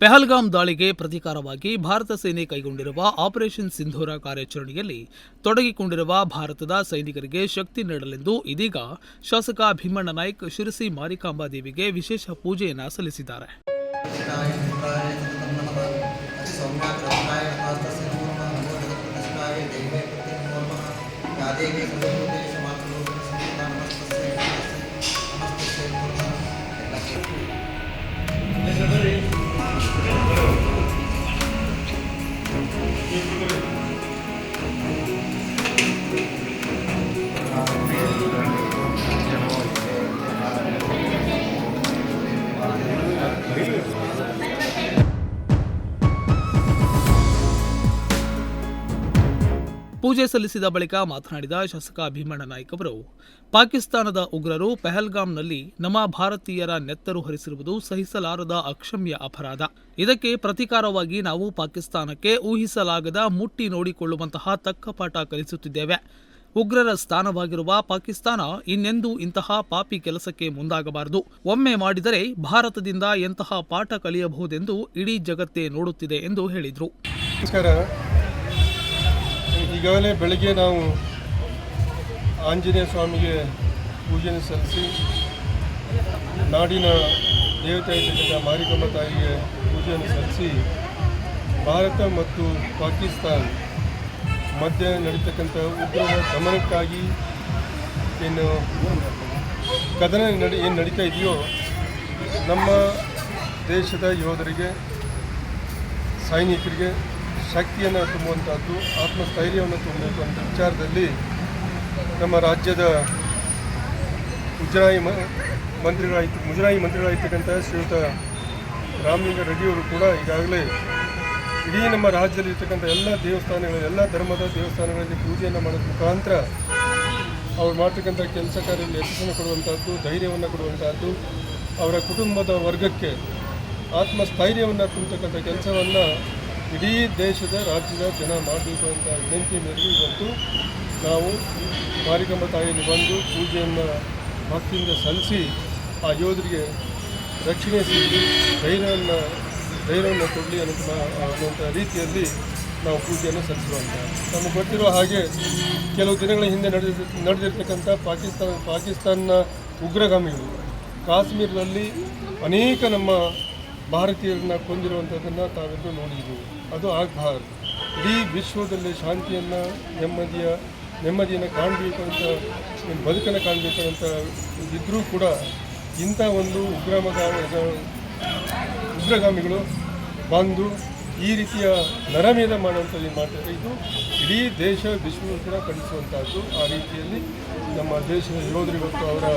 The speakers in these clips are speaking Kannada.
ಪೆಹಲ್ಗಾಮ್ ದಾಳಿಗೆ ಪ್ರತೀಕಾರವಾಗಿ ಭಾರತ ಸೇನೆ ಕೈಗೊಂಡಿರುವ ಆಪರೇಷನ್ ಸಿಂಧೂರ ಕಾರ್ಯಾಚರಣೆಯಲ್ಲಿ ತೊಡಗಿಕೊಂಡಿರುವ ಭಾರತದ ಸೈನಿಕರಿಗೆ ಶಕ್ತಿ ನೀಡಲೆಂದು ಇದೀಗ ಶಾಸಕ ಭೀಮಣ್ಣ ನಾಯ್ಕ್ ಶಿರಸಿ ಮಾರಿಕಾಂಬಾ ದೇವಿಗೆ ವಿಶೇಷ ಪೂಜೆಯನ್ನು ಸಲ್ಲಿಸಿದ್ದಾರೆ. ಪೂಜೆ ಸಲ್ಲಿಸಿದ ಬಳಿಕ ಮಾತನಾಡಿದ ಶಾಸಕ ಭೀಮಣ್ಣ ನಾಯ್ಕ ಅವರು, ಪಾಕಿಸ್ತಾನದ ಉಗ್ರರು ಪೆಹಲ್ಗಾಮ್ನಲ್ಲಿ ನಮ್ಮ ಭಾರತೀಯರ ನೆತ್ತರು ಹರಿಸಿರುವುದು ಸಹಿಸಲಾರದ ಅಕ್ಷಮ್ಯ ಅಪರಾಧ. ಇದಕ್ಕೆ ಪ್ರತಿಕಾರವಾಗಿ ನಾವು ಪಾಕಿಸ್ತಾನಕ್ಕೆ ಊಹಿಸಲಾಗದ ಮುಟ್ಟಿ ನೋಡಿಕೊಳ್ಳುವಂತಹ ತಕ್ಕ ಪಾಠ ಕಲಿಸುತ್ತಿದ್ದೇವೆ. ಉಗ್ರರ ಸ್ಥಾನವಾಗಿರುವ ಪಾಕಿಸ್ತಾನ ಇನ್ನೆಂದೂ ಇಂತಹ ಪಾಪಿ ಕೆಲಸಕ್ಕೆ ಮುಂದಾಗಬಾರದು. ಒಮ್ಮೆ ಮಾಡಿದರೆ ಭಾರತದಿಂದ ಎಂತಹ ಪಾಠ ಕಲಿಯಬಹುದೆಂದು ಇಡೀ ಜಗತ್ತೇ ನೋಡುತ್ತಿದೆ ಎಂದು ಹೇಳಿದರು. ಈಗಾಗಲೇ ಬೆಳಗ್ಗೆ ನಾವು ಆಂಜನೇಯ ಸ್ವಾಮಿಗೆ ಪೂಜೆಯನ್ನು ಸಲ್ಲಿಸಿ, ನಾಡಿನ ದೇವತೆ ಆಗಿರ್ತಕ್ಕಂಥ ಮಾರಿಕಮ್ಮ ತಾಯಿಗೆ ಪೂಜೆಯನ್ನು ಸಲ್ಲಿಸಿ, ಭಾರತ ಮತ್ತು ಪಾಕಿಸ್ತಾನ ಮಧ್ಯೆ ನಡೀತಕ್ಕಂಥ ಉಗ್ರರ ಗಮನಕ್ಕಾಗಿ ಏನು ಕದನ ನಡಿ, ಏನು ನಡೀತಾ ಇದೆಯೋ, ನಮ್ಮ ದೇಶದ ಯೋಧರಿಗೆ, ಸೈನಿಕರಿಗೆ ಶಕ್ತಿಯನ್ನು ತುಂಬುವಂಥದ್ದು, ಆತ್ಮಸ್ಥೈರ್ಯವನ್ನು ತುಂಬಬೇಕು ವಿಚಾರದಲ್ಲಿ ನಮ್ಮ ರಾಜ್ಯದ ಮುಜರಾಯಿ ಮಂತ್ರಿಗಳಾಯಿತು ಮುಜರಾಯಿ ಮಂತ್ರಿಗಳಾಗಿರ್ತಕ್ಕಂಥ ಶ್ರೀಯುತ ರಾಮಲಿಂಗ ರೆಡ್ಡಿಯವರು ಕೂಡ ಈಗಾಗಲೇ ಇಡೀ ನಮ್ಮ ರಾಜ್ಯದಲ್ಲಿ ಇರ್ತಕ್ಕಂಥ ಎಲ್ಲ ದೇವಸ್ಥಾನಗಳು, ಎಲ್ಲ ಧರ್ಮದ ದೇವಸ್ಥಾನಗಳಲ್ಲಿ ಪೂಜೆಯನ್ನು ಮಾಡೋದ್ರ ಮುಖಾಂತರ ಅವ್ರು ಮಾಡ್ತಕ್ಕಂಥ ಕೆಲಸ ಕಾರ್ಯದಲ್ಲಿ ಯಶಸ್ಸನ್ನು ಕೊಡುವಂಥದ್ದು, ಧೈರ್ಯವನ್ನು ಕೊಡುವಂಥದ್ದು, ಅವರ ಕುಟುಂಬದ ವರ್ಗಕ್ಕೆ ಆತ್ಮಸ್ಥೈರ್ಯವನ್ನು ತುಂಬತಕ್ಕಂಥ ಕೆಲಸವನ್ನು ಇಡೀ ದೇಶದ ರಾಜ್ಯದ ಜನ ಮಾಡಬೇಕು ಅಂತ ವಿನಂತಿ ಮೇರೆಗೆ ಇವತ್ತು ನಾವು ಮಾರಿಕಂಬ ತಾಯಿಯಲ್ಲಿ ಬಂದು ಪೂಜೆಯನ್ನು ಭಕ್ತಿಯಿಂದ ಸಲ್ಲಿಸಿ ಆ ಯೋಧರಿಗೆ ರಕ್ಷಣೆ ಸಿಗಲಿ ಧೈರ್ಯವನ್ನು ಧೈರ್ಯವನ್ನು ಕೊಡಲಿ ಅನ್ನೋ ಅನ್ನುವಂಥ ರೀತಿಯಲ್ಲಿ ನಾವು ಪೂಜೆಯನ್ನು ಸಲ್ಲಿಸುವಂಥ ನಮಗೆ ಗೊತ್ತಿರೋ ಹಾಗೆ ಕೆಲವು ದಿನಗಳ ಹಿಂದೆ ನಡೆದ ನಡೆದಿರ್ತಕ್ಕಂಥ ಪಾಕಿಸ್ತಾನ ಪಾಕಿಸ್ತಾನ ಉಗ್ರಗಾಮಿಗಳು ಕಾಶ್ಮೀರದಲ್ಲಿ ಅನೇಕ ನಮ್ಮ ಭಾರತೀಯರನ್ನ ಕೊಂದಿರುವಂಥದ್ದನ್ನು ತಾವೆಲ್ಲರೂ ನೋಡಿದ್ದೀವಿ ಅದು ಆಗಬಾರ್ದು. ಇಡೀ ವಿಶ್ವದಲ್ಲಿ ಶಾಂತಿಯನ್ನು, ನೆಮ್ಮದಿಯ, ನೆಮ್ಮದಿಯನ್ನು ಕಾಣಬೇಕು ಅಂತ ಬದುಕನ್ನು ಕಾಣಬೇಕು ಅಂತ ಇದ್ದರೂ ಕೂಡ ಇಂಥ ಒಂದು ಉಗ್ರಮಗ, ಉಗ್ರಗಾಮಿಗಳು ಬಂದು ಈ ರೀತಿಯ ನರಮೇಧ ಮಾಡುವಂಥದ್ದು ಮಾಡ್ತಾರೆ ಇದು ಇಡೀ ದೇಶ ವಿಶ್ವವನ್ನು ಕೂಡ ಖಂಡಿಸುವಂಥದ್ದು ಆ ರೀತಿಯಲ್ಲಿ ನಮ್ಮ ದೇಶದ ಯೋಧರು ಇವತ್ತು ಅವರ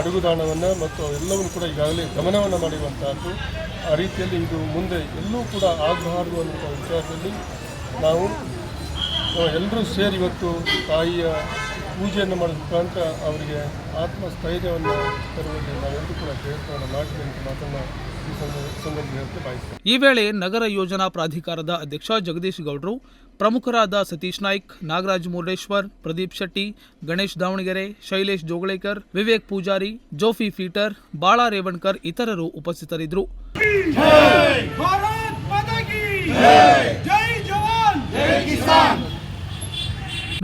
ಅಡುಗುದಾಣವನ್ನು ಮತ್ತು ಎಲ್ಲವನ್ನು ಕೂಡ ಈಗಾಗಲೇ ಗಮನವನ್ನು ಮಾಡಿರುವಂಥದ್ದು. ರೀತಿಯಲ್ಲಿ ಇದು ಮುಂದೆ ಎಲ್ಲೂ ಕೂಡ ಆಗಬಾರ್ದು ಅನ್ನುವಂಥ ವಿಚಾರದಲ್ಲಿ ನಾವು ಎಲ್ಲರೂ ಸೇರಿ ಇವತ್ತು ತಾಯಿಯ ಪೂಜೆಯನ್ನು ಮಾಡೋದ್ರ ಮುಖಾಂತರ ಅವರಿಗೆ ಆತ್ಮಸ್ಥೈರ್ಯವನ್ನು ತರುವಲ್ಲಿ ನಾವೆಲ್ಲರೂ ಕೂಡ ಪ್ರಯತ್ನವನ್ನು ಮಾಡ್ತೀವಿ ಅಂತ ಮಾತನ್ನು ಈ ಸಂದರ್ಭ ಈ ವೇಳೆ ನಗರ ಯೋಜನಾ ಪ್ರಾಧಿಕಾರದ ಅಧ್ಯಕ್ಷ ಜಗದೀಶ್ ಗೌಡ್ರು ಪ್ರಮುಖರಾದ ಸತೀಶ್ ನಾಯ್ಕ್, ನಾಗರಾಜ್ ಮುರುಡೇಶ್ವರ್, ಪ್ರದೀಪ್ ಶೆಟ್ಟಿ, ಗಣೇಶ್ ದಾವಣಗೆರೆ, ಶೈಲೇಶ್ ಜೋಗಳೇಕರ್, ವಿವೇಕ್ ಪೂಜಾರಿ, ಜೋಫಿ ಫೀಟರ್, ಬಾಳಾ ರೇವಣ್ಕರ್ ಇತರರು ಉಪಸ್ಥಿತರಿದ್ದರು.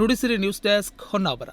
Nudisiri news desk Honnavar.